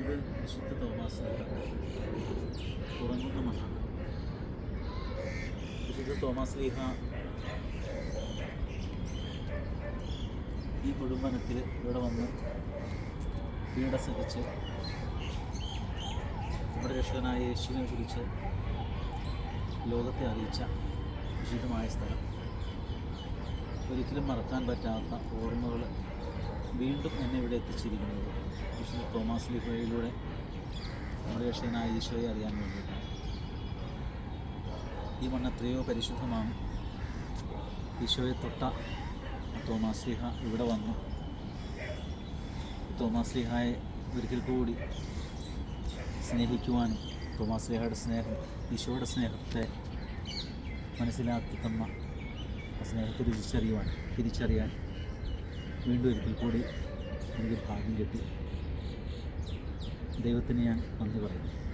ഇത് വിശുദ്ധ തോമാസ് ഉറങ്ങുന്ന മണ്ണാണ്. വിശുദ്ധ തോമാസ് ലീഹ ഈ കുടുംബനത്തിൽ ഇവിടെ വന്ന് പീഡ സഹിച്ച് നമ്മുടെ രക്ഷകനായ യേശുവിനെ കുറിച്ച് ലോകത്തെ അറിയിച്ച വിശുദ്ധമായ സ്ഥലം. ഒരിക്കലും മറക്കാൻ പറ്റാത്ത ഓർമ്മകൾ വീണ്ടും എന്നെ ഇവിടെ എത്തിച്ചിരിക്കുന്നത് വിശുദ്ധ തോമസ് ലിഹോയിലൂടെ. നമ്മുടെ രക്ഷകനായ ഈശോയെ അറിയാൻ വേണ്ടിയിട്ടാണ്. ഈ മണ്ണ് എത്രയോ പരിശുദ്ധമാണ്. ഈശോയെ തൊട്ട തോമാസ് ലിഹ ഇവിടെ വന്നു. തോമാസ് ലിഹായെ ഒരിക്കൽ കൂടി സ്നേഹിക്കുവാനും തോമാസ് ലിഹയുടെ സ്നേഹം ഈശോയുടെ സ്നേഹത്തെ മനസ്സിലാക്കി തന്ന സ്നേഹത്തെ രുചിച്ചറിയുവാൻ തിരിച്ചറിയാൻ വീണ്ടും ഒരിക്കൽ കൂടി എനിക്ക് ഭാഗ്യം കിട്ടി. ദൈവത്തിന് ഞാൻ നന്ദി പറയുന്നു.